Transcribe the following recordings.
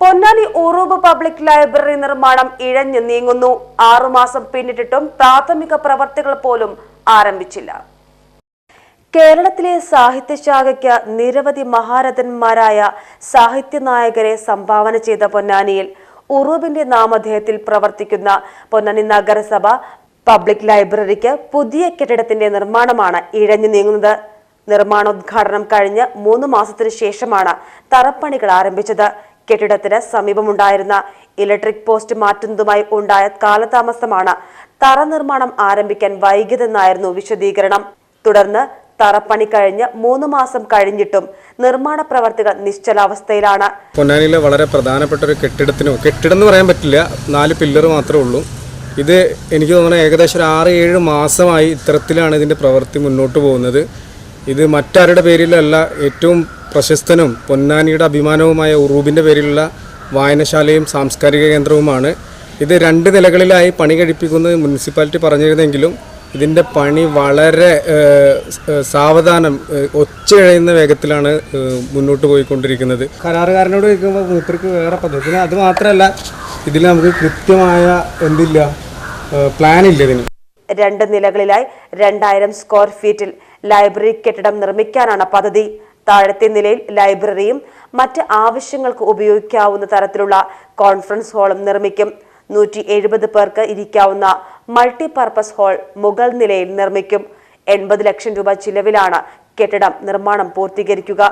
Ponnani Uroob public library നിർമ്മാണം ഇഴഞ്ഞു നീങ്ങുന്നു. ആറുമാസം പിന്നിട്ടിട്ടും പ്രാഥമിക പ്രവർത്തികൾ പോലും ആരംഭിച്ചില്ല. കേരളത്തിലെ സാഹിത്യശാഖയ്ക്ക് നിരവധി മഹാരഥന്മാരായ സാഹിത്യനായകരെ സംഭാവന ചെയ്ത പൊന്നാനിയിൽ ഉറൂബിന്റെ നാമധേയത്തിൽ പ്രവർത്തിക്കുന്ന പൊന്നാനി നഗരസഭ പബ്ലിക് ലൈബ്രറിക്ക് പുതിയ കെട്ടിടത്തിന്റെ നിർമ്മാണമാണ് ഇഴഞ്ഞു നീങ്ങുന്നത്. നിർമ്മാണോദ്ഘാടനം കഴിഞ്ഞ് മൂന്ന് മാസത്തിനു ശേഷമാണ് തറപ്പണികൾ ആരംഭിച്ചത്. കെട്ടിടത്തിന് സമീപമുണ്ടായിരുന്ന ഇലക്ട്രിക് പോസ്റ്റ് മാറ്റുന്നതുമായി ഉണ്ടായ കാലതാമസമാണ് തറ നിർമ്മാണം ആരംഭിക്കാൻ വൈകിയതെന്നായിരുന്നു വിശദീകരണം. തുടർന്ന് തറപ്പണി കഴിഞ്ഞ് മൂന്ന് മാസം കഴിഞ്ഞിട്ടും നിർമ്മാണ പ്രവർത്തികൾ നിശ്ചലാവസ്ഥയിലാണ്. പൊന്നാനിയിലെ വളരെ പ്രധാനപ്പെട്ട ഒരു കെട്ടിടത്തിന് കെട്ടിടം എന്ന് പറയാൻ പറ്റില്ല നാല് പില്ലർ മാത്രമേ ഉള്ളൂ. ഇത് എനിക്ക് തോന്നുന്നത് ഏകദേശം ഒരു ആറ് ഏഴ് മാസമായി ഇത്തരത്തിലാണ് ഇതിന്റെ പ്രവൃത്തി മുന്നോട്ട് പോകുന്നത്. ഇത് മറ്റാരുടെ പേരിലല്ല ഏറ്റവും പ്രശസ്തനും പൊന്നാനിയുടെ അഭിമാനവുമായ ഉറൂബിന്റെ പേരിലുള്ള വായനശാലയും സാംസ്കാരിക കേന്ദ്രവുമാണ്. ഇത് രണ്ട് നിലകളിലായി പണി കഴിപ്പിക്കുന്നത് മുനിസിപ്പാലിറ്റി പറഞ്ഞിരുന്നെങ്കിലും ഇതിന്റെ പണി വളരെ സാവധാനം ഒച്ചയഴയുന്ന വേഗത്തിലാണ് മുന്നോട്ട് പോയിക്കൊണ്ടിരിക്കുന്നത്. കരാറുകാരനോട് ചോദിക്കുമ്പോൾ മൂപ്പർക്ക് വേറെ പദ്ധതി പിന്നെ അത് മാത്രമല്ല ഇതിൽ നമുക്ക് കൃത്യമായ എന്തില്ല പ്ലാൻ ഇല്ല ഇതിന്. രണ്ട് നിലകളിലായി രണ്ടായിരം സ്ക്വയർ ഫീറ്റിൽ ലൈബ്രറി കെട്ടിടം നിർമ്മിക്കാനാണ് പദ്ധതി. താഴത്തെ നിലയിൽ ലൈബ്രറിയും മറ്റ് ആവശ്യങ്ങൾക്ക് ഉപയോഗിക്കാവുന്ന തരത്തിലുള്ള കോൺഫറൻസ് ഹാളും നിർമ്മിക്കും. നൂറ്റി എഴുപത് പേർക്ക് ഇരിക്കാവുന്ന മൾട്ടിപർപ്പസ് ഹാൾ മുകൾ നിലയിൽ നിർമ്മിക്കും. എൺപത് ലക്ഷം രൂപ ചിലവിലാണ് കെട്ടിടം നിർമ്മാണം പൂർത്തീകരിക്കുക.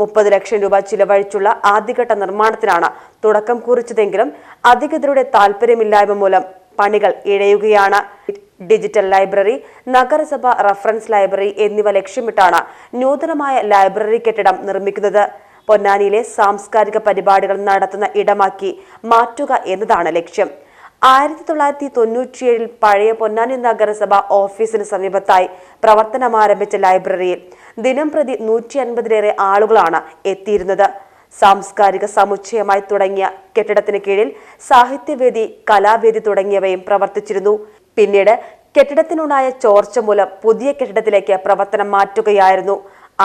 മുപ്പത് ലക്ഷം രൂപ ചിലവഴിച്ചുള്ള ആദ്യഘട്ട നിർമ്മാണത്തിനാണ് തുടക്കം കുറിച്ചതെങ്കിലും അധികൃതരുടെ താല്പര്യമില്ലായ്മ മൂലം പണികൾ ഇഴയുകയാണ്. ഡിജിറ്റൽ ലൈബ്രറി നഗരസഭ റഫറൻസ് ലൈബ്രറി എന്നിവ ലക്ഷ്യമിട്ടാണ് നൂതനമായ ലൈബ്രറി കെട്ടിടം നിർമ്മിക്കുന്നത്. പൊന്നാനിയിലെ സാംസ്കാരിക പരിപാടികൾ നടത്തുന്ന ഇടമാക്കി മാറ്റുക എന്നതാണ് ലക്ഷ്യം. ആയിരത്തി തൊള്ളായിരത്തി തൊണ്ണൂറ്റിയേഴിൽ പഴയ പൊന്നാനി നഗരസഭ ഓഫീസിന് സമീപത്തായി പ്രവർത്തനമാരംഭിച്ച ലൈബ്രറിയിൽ ദിനം പ്രതി നൂറ്റി അൻപതിലേറെ ആളുകളാണ് എത്തിയിരുന്നത്. സാംസ്കാരിക സമുച്ചയമായി തുടങ്ങിയ കെട്ടിടത്തിന് കീഴിൽ സാഹിത്യവേദി കലാവേദി തുടങ്ങിയവയും പ്രവർത്തിച്ചിരുന്നു. പിന്നീട് കെട്ടിടത്തിനുണ്ടായ ചോർച്ച മൂലം പുതിയ കെട്ടിടത്തിലേക്ക് പ്രവർത്തനം മാറ്റുകയായിരുന്നു.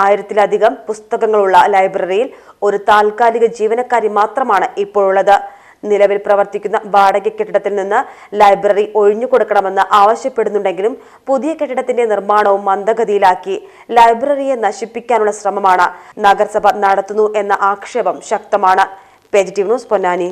ആയിരത്തിലധികം പുസ്തകങ്ങളുള്ള ലൈബ്രറിയിൽ ഒരു താൽക്കാലിക ജീവനക്കാരി മാത്രമാണ് ഇപ്പോഴുള്ളത്. നിലവിൽ പ്രവർത്തിക്കുന്ന വാടക കെട്ടിടത്തിൽ നിന്ന് ലൈബ്രറി ഒഴിഞ്ഞു കൊടുക്കണമെന്ന് ആവശ്യപ്പെടുന്നുണ്ടെങ്കിലും പുതിയ കെട്ടിടത്തിന്റെ നിർമ്മാണവും മന്ദഗതിയിലാക്കി ലൈബ്രറിയെ നശിപ്പിക്കാനുള്ള ശ്രമമാണ് നഗരസഭ നടത്തുന്നു എന്ന ആക്ഷേപം ശക്തമാണ്. Positive news Ponnani.